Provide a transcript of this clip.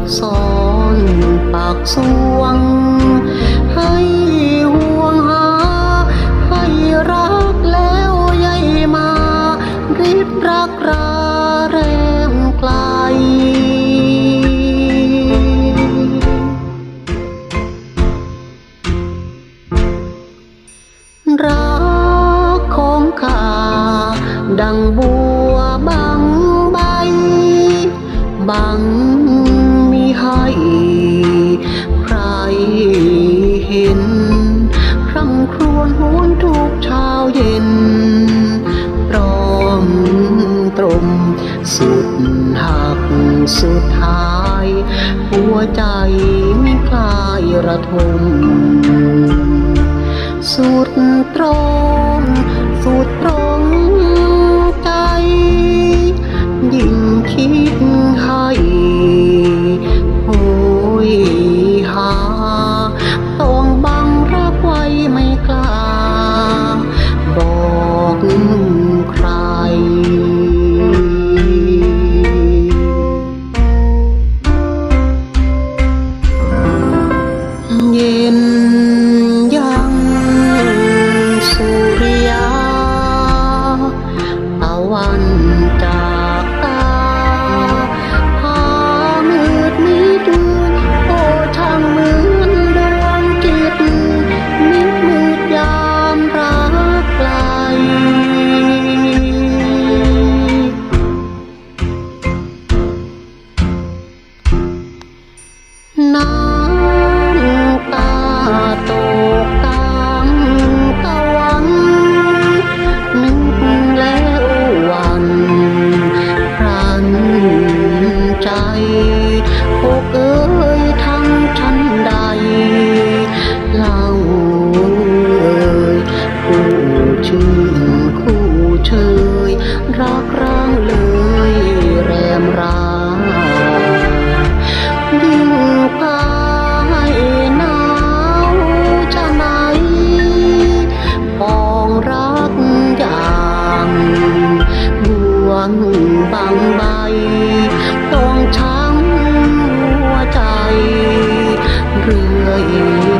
กซ้อนปากสวง ให้ห่วงหา ให้รักแล้วยายมาริดรักราแรมไกล รักของข้าดังบัว สุดท้าย หัวใจไม่คลายระทมสุดตรง เย็นยังสุริยาตะวันจากตาพามืดมิดโอ้ช่างมือนดวงจิตมิดมืดยามรักไกลน้ำ ใจโอกเอ้ยทั้งฉันใดเล่าเอ่ยคู่ชื่อคู่เชยรักร้ บางใบต้องช้ำหัวใจเรื่อย